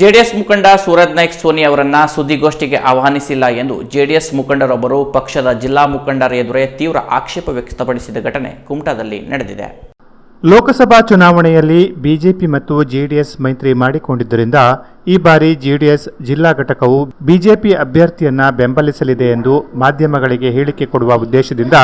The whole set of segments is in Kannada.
ಜೆಡಿಎಸ್ ಮುಖಂಡ ಸೂರಜ್ ನಾಯ್ಕ್ ಸೋನಿ ಅವರನ್ನ ಸುದ್ದಿಗೋಷ್ಠಿಗೆ ಆಹ್ವಾನಿಸಿಲ್ಲ ಎಂದು ಜೆಡಿಎಸ್ ಮುಖಂಡರೊಬ್ಬರು ಪಕ್ಷದ ಜಿಲ್ಲಾ ಮುಖಂಡರ ಎದುರೇ ತೀವ್ರ ಆಕ್ಷೇಪ ವ್ಯಕ್ತಪಡಿಸಿದ ಘಟನೆ ಕುಮಟಾದಲ್ಲಿ ನಡೆದಿದೆ. ಲೋಕಸಭಾ ಚುನಾವಣೆಯಲ್ಲಿ ಬಿಜೆಪಿ ಮತ್ತು ಜೆಡಿಎಸ್ ಮೈತ್ರಿ ಮಾಡಿಕೊಂಡಿದ್ದರಿಂದ ಈ ಬಾರಿ ಜೆಡಿಎಸ್ ಜಿಲ್ಲಾ ಘಟಕವು ಬಿಜೆಪಿ ಅಭ್ಯರ್ಥಿಯನ್ನ ಬೆಂಬಲಿಸಲಿದೆ ಎಂದು ಮಾಧ್ಯಮಗಳಿಗೆ ಹೇಳಿಕೆ ಕೊಡುವ ಉದ್ದೇಶದಿಂದ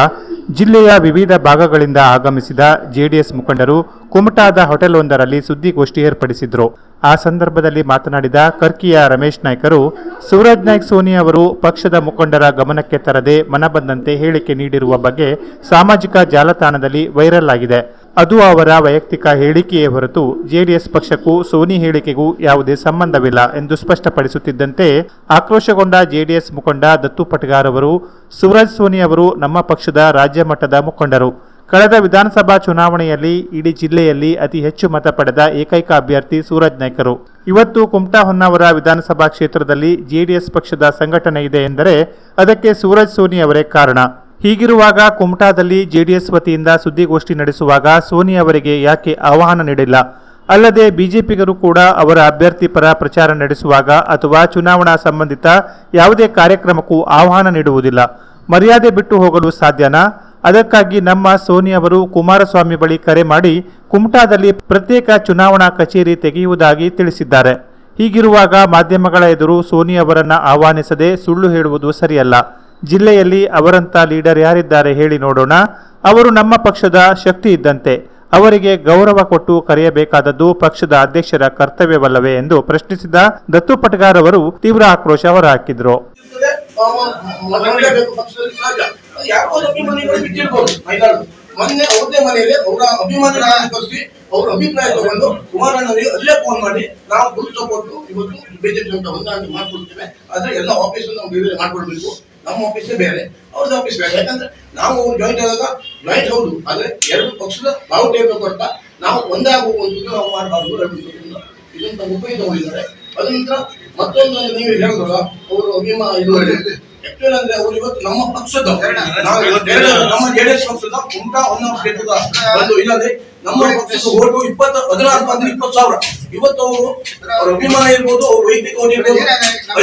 ಜಿಲ್ಲೆಯ ವಿವಿಧ ಭಾಗಗಳಿಂದ ಆಗಮಿಸಿದ ಜೆಡಿಎಸ್ ಮುಖಂಡರು ಕುಮಟಾದ ಹೋಟೆಲ್ವೊಂದರಲ್ಲಿ ಸುದ್ದಿಗೋಷ್ಠಿ ಏರ್ಪಡಿಸಿದ್ರು. ಆ ಸಂದರ್ಭದಲ್ಲಿ ಮಾತನಾಡಿದ ಕರ್ಕಿಯ ರಮೇಶ್ ನಾಯ್ಕರು, ಸೂರಜ್ ನಾಯ್ಕ್, ಸೋನಿ ಅವರು ಪಕ್ಷದ ಮುಖಂಡರ ಗಮನಕ್ಕೆ ತರದೆ ಮನಬಂದಂತೆ ಹೇಳಿಕೆ ನೀಡಿರುವ ಬಗ್ಗೆ ಸಾಮಾಜಿಕ ಜಾಲತಾಣದಲ್ಲಿ ವೈರಲ್ ಆಗಿದೆ. ಅದು ಅವರ ವೈಯಕ್ತಿಕ ಹೇಳಿಕೆಯೇ ಹೊರತು ಜೆಡಿಎಸ್ ಪಕ್ಷಕ್ಕೂ ಸೋನಿ ಹೇಳಿಕೆಗೂ ಯಾವುದೇ ಸಂಬಂಧವಿಲ್ಲ ಎಂದು ಸ್ಪಷ್ಟಪಡಿಸುತ್ತಿದ್ದಂತೆ ಆಕ್ರೋಶಗೊಂಡ ಜೆಡಿಎಸ್ ಮುಖಂಡ ದತ್ತು ಪಟಗಾರ್ ಅವರು ಸುವರಾಜ್ ಸೋನಿ ಅವರು ನಮ್ಮ ಪಕ್ಷದ ರಾಜ್ಯ ಮಟ್ಟದ ಮುಖಂಡರು. ಕಳೆದ ವಿಧಾನಸಭಾ ಚುನಾವಣೆಯಲ್ಲಿ ಇಡೀ ಜಿಲ್ಲೆಯಲ್ಲಿ ಅತಿ ಹೆಚ್ಚು ಮತ ಪಡೆದ ಏಕೈಕ ಅಭ್ಯರ್ಥಿ ಸೂರಜ್ ನಾಯ್ಕರು. ಇವತ್ತು ಕುಮಟಾ ಹೊನ್ನಾವರ ವಿಧಾನಸಭಾ ಕ್ಷೇತ್ರದಲ್ಲಿ ಜೆಡಿಎಸ್ ಪಕ್ಷದ ಸಂಘಟನೆ ಇದೆ ಎಂದರೆ ಅದಕ್ಕೆ ಸೂರಜ್ ಸೋನಿ ಅವರೇ ಕಾರಣ. ಹೀಗಿರುವಾಗ ಕುಮಟಾದಲ್ಲಿ ಜೆಡಿಎಸ್ ವತಿಯಿಂದ ಸುದ್ದಿಗೋಷ್ಠಿ ನಡೆಸುವಾಗ ಸೋನಿ ಅವರಿಗೆ ಯಾಕೆ ಆಹ್ವಾನ ನೀಡಿಲ್ಲ? ಅಲ್ಲದೆ ಬಿಜೆಪಿಗರು ಕೂಡ ಅವರ ಅಭ್ಯರ್ಥಿ ಪರ ಪ್ರಚಾರ ನಡೆಸುವಾಗ ಅಥವಾ ಚುನಾವಣಾ ಸಂಬಂಧಿತ ಯಾವುದೇ ಕಾರ್ಯಕ್ರಮಕ್ಕೂ ಆಹ್ವಾನ ನೀಡುವುದಿಲ್ಲ. ಮರ್ಯಾದೆ ಬಿಟ್ಟು ಹೋಗಲು ಸಾಧ್ಯನಾ? ಅದಕ್ಕಾಗಿ ನಮ್ಮ ಸೋನಿ ಅವರು ಕುಮಾರಸ್ವಾಮಿ ಬಳಿ ಕರೆ ಮಾಡಿ ಕುಮಟಾದಲ್ಲಿ ಪ್ರತ್ಯೇಕ ಚುನಾವಣಾ ಕಚೇರಿ ತೆಗೆಯುವುದಾಗಿ ತಿಳಿಸಿದ್ದಾರೆ. ಹೀಗಿರುವಾಗ ಮಾಧ್ಯಮಗಳ ಎದುರು ಸೋನಿ ಅವರನ್ನು ಆಹ್ವಾನಿಸದೆ ಸುಳ್ಳು ಹೇಳುವುದು ಸರಿಯಲ್ಲ. ಜಿಲ್ಲೆಯಲ್ಲಿ ಅವರಂತ ಲೀಡರ್ ಯಾರಿದ್ದಾರೆ ಹೇಳಿ ನೋಡೋಣ. ಅವರು ನಮ್ಮ ಪಕ್ಷದ ಶಕ್ತಿ ಇದ್ದಂತೆ. ಅವರಿಗೆ ಗೌರವ ಕೊಟ್ಟು ಕರೆಯಬೇಕಾದದ್ದು ಪಕ್ಷದ ಅಧ್ಯಕ್ಷರ ಕರ್ತವ್ಯವಲ್ಲವೇ ಎಂದು ಪ್ರಶ್ನಿಸಿದ ದತ್ತು ಪಟಗಾರ್ ಅವರು ತೀವ್ರ ಆಕ್ರೋಶ ಹೊರಹಾಕಿದ್ರು. ಮೊನ್ನೆ ಅವ್ರದೇ ಮನೆಯಲ್ಲಿ ಅವರ ಅಭಿಮಾನಿಗಳನ್ನ ಕರೆಸಿ ಅವ್ರ ಅಭಿಪ್ರಾಯ ತಗೊಂಡು ಕುಮಾರಣ್ಣವರಿಗೆ ಅಲ್ಲೇ ಫೋನ್ ಮಾಡಿ, ನಾವು ಗುರುತು ಕೊಟ್ಟು ಇವತ್ತು ಬಿಜೆಪಿ ಅಂತ ಹೊಂದಾಣಿಕೆ ಮಾಡ್ಕೊಳ್ತೇವೆ ಆದ್ರೆ ಎಲ್ಲ ಆಫೀಸ್ ನಾವು ಮಾಡ್ಕೊಳ್ಬೇಕು ನಮ್ಮ ಆಫೀಸ್ ಬೇರೆ. ಅವ್ರದ್ದು ಆಫೀಸ್ ಬೇರೆ. ಯಾಕಂದ್ರೆ ನಾವು ಅವ್ರು ಜಾಯಿಂಟ್ ಆದಾಗ ಜಾಯಿಂಟ್ ಹೌದು. ಆದ್ರೆ ಎರಡು ಪಕ್ಷದ ಬಾವುಟೆಯನ್ನು ಕೊಟ್ಟ ನಾವು ಒಂದೇ ಆಗುವಂಥದ್ದು ನಾವು ಮಾಡಬಾರ್ದು ಇದನ್ನ ಉಪಯೋಗ ತಗೊಂಡಿದ್ದಾರೆ ಅದ ನಂತರ ಮತ್ತೊಂದು ನೀವು ಹೇಳಿದ್ರಲ್ಲ ಅವರು ಅಭಿಮಾನ ಇದು ಅಂದ್ರೆ ಅವರು ಇವತ್ತು ನಮ್ಮ ಪಕ್ಷದ ನಮ್ಮ ಜೆಡಿಎಸ್ ಪಕ್ಷದ ಉಂಟಾ ಒಂದು ಕ್ಷೇತ್ರದ ಒಂದು ಇಲ್ಲದೆ ನಮ್ಮ ಪಕ್ಷದ ಓಟು ಇಪ್ಪತ್ತು ಹದಿನಾರು ಬಂದ್ರೆ ಇಪ್ಪತ್ತು ಸಾವಿರ. ಇವತ್ತು ಅವರು ಅವ್ರ ಅಭಿಮಾನ ಇರ್ಬೋದು ಅವ್ರ ವೈಯಕ್ತಿಕ ಇರ್ಬೋದು.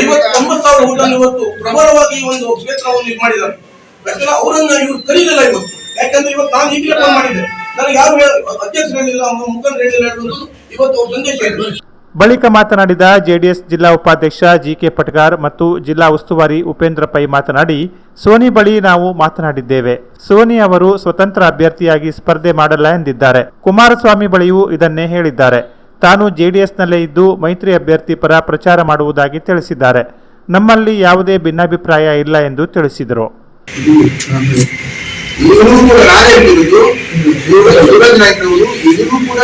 ಐವತ್ತು ತೊಂಬತ್ತು ಸಾವಿರ ಓಟನ್ನು ಇವತ್ತು ಪ್ರಬಲವಾಗಿ ಒಂದು ಕ್ಷೇತ್ರವನ್ನು ಇದು ಮಾಡಿದ್ದಾರೆ. ಯಾಕಂದ್ರೆ ಅವರನ್ನ ಇವ್ರು ಕರೀಲಿಲ್ಲ ಇವತ್ತು. ಯಾಕಂದ್ರೆ ಇವತ್ತು ನಾನು ಈಗಲೇ ಫೋನ್ ಮಾಡಿದ್ದೆ. ನನಗೆ ಯಾರು ಅಧ್ಯಕ್ಷರು ಹೇಳಿಲ್ಲ ಮುಖಂಡರು ಹೇಳಿಲ್ಲ ಇವತ್ತು ಅವ್ರ ಸಂದೇಶ ಬಳಿಕ ಮಾತನಾಡಿದ ಜೆಡಿಎಸ್ ಜಿಲ್ಲಾ ಉಪಾಧ್ಯಕ್ಷ ಜಿಕೆ ಪಟ್ಗಾರ್ ಮತ್ತು ಜಿಲ್ಲಾ ಉಸ್ತುವಾರಿ ಉಪೇಂದ್ರ ಪೈ ಮಾತನಾಡಿ, ಸೋನಿ ಬಳಿ ನಾವು ಮಾತನಾಡಿದ್ದೇವೆ. ಸೋನಿ ಅವರು ಸ್ವತಂತ್ರ ಅಭ್ಯರ್ಥಿಯಾಗಿ ಸ್ಪರ್ಧೆ ಮಾಡಲ್ಲ ಎಂದಿದ್ದಾರೆ. ಕುಮಾರಸ್ವಾಮಿ ಬಳಿಯೂ ಇದನ್ನೇ ಹೇಳಿದ್ದಾರೆ. ತಾನು ಜೆಡಿಎಸ್ನಲ್ಲೇ ಇದ್ದು ಮೈತ್ರಿ ಅಭ್ಯರ್ಥಿ ಪರ ಪ್ರಚಾರ ಮಾಡುವುದಾಗಿ ತಿಳಿಸಿದ್ದಾರೆ. ನಮ್ಮಲ್ಲಿ ಯಾವುದೇ ಭಿನ್ನಾಭಿಪ್ರಾಯ ಇಲ್ಲ ಎಂದು ತಿಳಿಸಿದರು. ಕೂಡ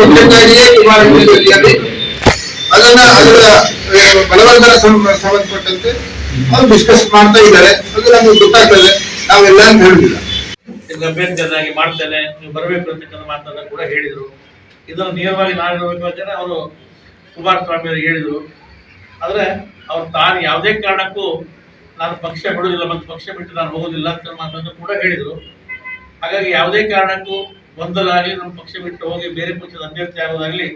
ಪಕ್ಷಕ್ಕಾಗಿಯೇ ಕುಮಾರಸ್ವಾಮಿ ಅದನ್ನ ಅದರ ಬಲವರ್ಧನ ಸಂಬಂಧಪಟ್ಟಂತೆ ಅವ್ರು ಡಿಸ್ಕಸ್ ಮಾಡ್ತಾ ಇದ್ದಾರೆ. ಅದು ನಮಗೆ ಗೊತ್ತಾಗ್ತದೆ. ನಾವೆಲ್ಲ ಹೇಳುದಿಲ್ಲ. ನಿಮ್ಗೆ ಅಭ್ಯರ್ಥಿಯನ್ನಾಗಿ ಮಾಡ್ತೇನೆ. ನೀವು ಬರಬೇಕು ಅಂತಕ್ಕಂಥ ಮಾತನ್ನ ಕೂಡ ಹೇಳಿದ್ರು. ಇದನ್ನು ನೇರವಾಗಿ ನಾನು ಅಂತೇಳಿ ಅವರು ಕುಮಾರಸ್ವಾಮಿ ಅವರಿಗೆ ಹೇಳಿದರು. ಆದ್ರೆ ಅವ್ರು ತಾನು ಯಾವುದೇ ಕಾರಣಕ್ಕೂ ನಾನು ಪಕ್ಷ ಬಿಡುವುದಿಲ್ಲ, ಮತ್ತು ಪಕ್ಷ ಬಿಟ್ಟು ನಾನು ಹೋಗುದಿಲ್ಲ ಅಂತ ಮಾತನ್ನು ಕೂಡ ಹೇಳಿದರು. ಹಾಗಾಗಿ ಯಾವುದೇ ಕಾರಣಕ್ಕೂ ಒಂದಲಾಗಲಿ ನಮ್ಮ ಪಕ್ಷ ಬಿಟ್ಟು ಹೋಗಿ ಬೇರೆ ಪಕ್ಷದ ಅಭ್ಯರ್ಥಿ ಆಗೋದಾಗಲಿ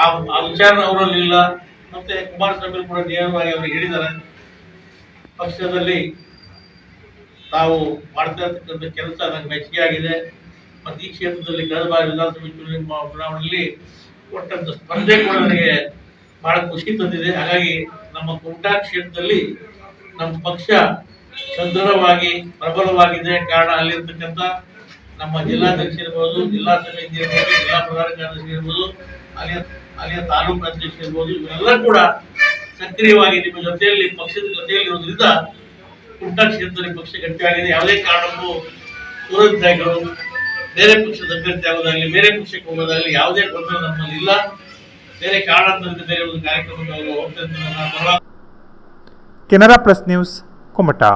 ಆ ಆ ವಿಚಾರ ಅವರಲ್ಲಿ ಇಲ್ಲ ಮತ್ತೆ ಕುಮಾರಸ್ವಾಮಿ ಕೂಡ ನೇರವಾಗಿ ಅವರು ಹೇಳಿದ್ದಾರೆ. ಪಕ್ಷದಲ್ಲಿ ತಾವು ಮಾಡ್ತಾ ಇರ್ತಕ್ಕಂಥ ಕೆಲಸ ನನಗೆ ಮೆಚ್ಚುಗೆ ಆಗಿದೆ ಮತ್ತು ಈ ಕ್ಷೇತ್ರದಲ್ಲಿ ಕಳೆದ ಬಾರಿ ವಿಧಾನಸಭೆ ಚುನಾವಣೆ ಚುನಾವಣೆಯಲ್ಲಿ ಕೊಟ್ಟಂತ ಸ್ಪರ್ಧೆ ಕೂಡ ನನಗೆ ಬಹಳ ಖುಷಿ ತಂದಿದೆ. ಹಾಗಾಗಿ ನಮ್ಮ ಕುಮಟಾ ಕ್ಷೇತ್ರದಲ್ಲಿ ನಮ್ಮ ಪಕ್ಷ ಸದೃಢವಾಗಿ ಪ್ರಬಲವಾಗಿದೆ. ಕಾರಣ ಅಲ್ಲಿರ್ತಕ್ಕಂಥ ನಮ್ಮ ಜಿಲ್ಲಾಧ್ಯಕ್ಷ ಇರ್ಬೋದು, ಜಿಲ್ಲಾ ಸಮಿತಿ ಇರ್ಬೋದು, ಜಿಲ್ಲಾ ಪ್ರಧಾನ ಕಾರ್ಯದರ್ಶಿ ಇರ್ಬೋದು, ಅಲ್ಲಿಯ ಅಲ್ಲಿಯ ತಾಲೂಕು ಅಧ್ಯಕ್ಷ ಇರ್ಬೋದು ಇವರೆಲ್ಲ ಕೂಡ ಸಕ್ರಿಯವಾಗಿ ನಿಮ್ಮ ಜೊತೆಯಲ್ಲಿ ಪಕ್ಷದ ಜೊತೆಯಲ್ಲಿ ಇರೋದ್ರಿಂದ ಕುಂಟ ಕ್ಷೇತ್ರದಲ್ಲಿ ಪಕ್ಷ ಗಟ್ಟಿಯಾಗಿದೆ ಯಾವುದೇ ಕಾರಣಕ್ಕೂ ಸೂರಜ್ ಬೇರೆ ಪಕ್ಷದ ಅಭ್ಯರ್ಥಿ ಆಗೋದಾಗಲಿ, ಬೇರೆ ಪಕ್ಷಕ್ಕೆ ಹೋಗೋದಾಗಲಿ ಯಾವುದೇ ಗೊಂದಲ ನಮ್ಮಲ್ಲಿ ಇಲ್ಲ. ಬೇರೆ ಕಾರಣದಲ್ಲಿ ಬೇರೆ ಒಂದು ಕಾರ್ಯಕ್ರಮಕ್ಕೆ ಅವರು ಹೋಗ್ತಾ ಕೆನರಾ ಪ್ಲಸ್ ನ್ಯೂಸ್ ಕುಮಟಾ.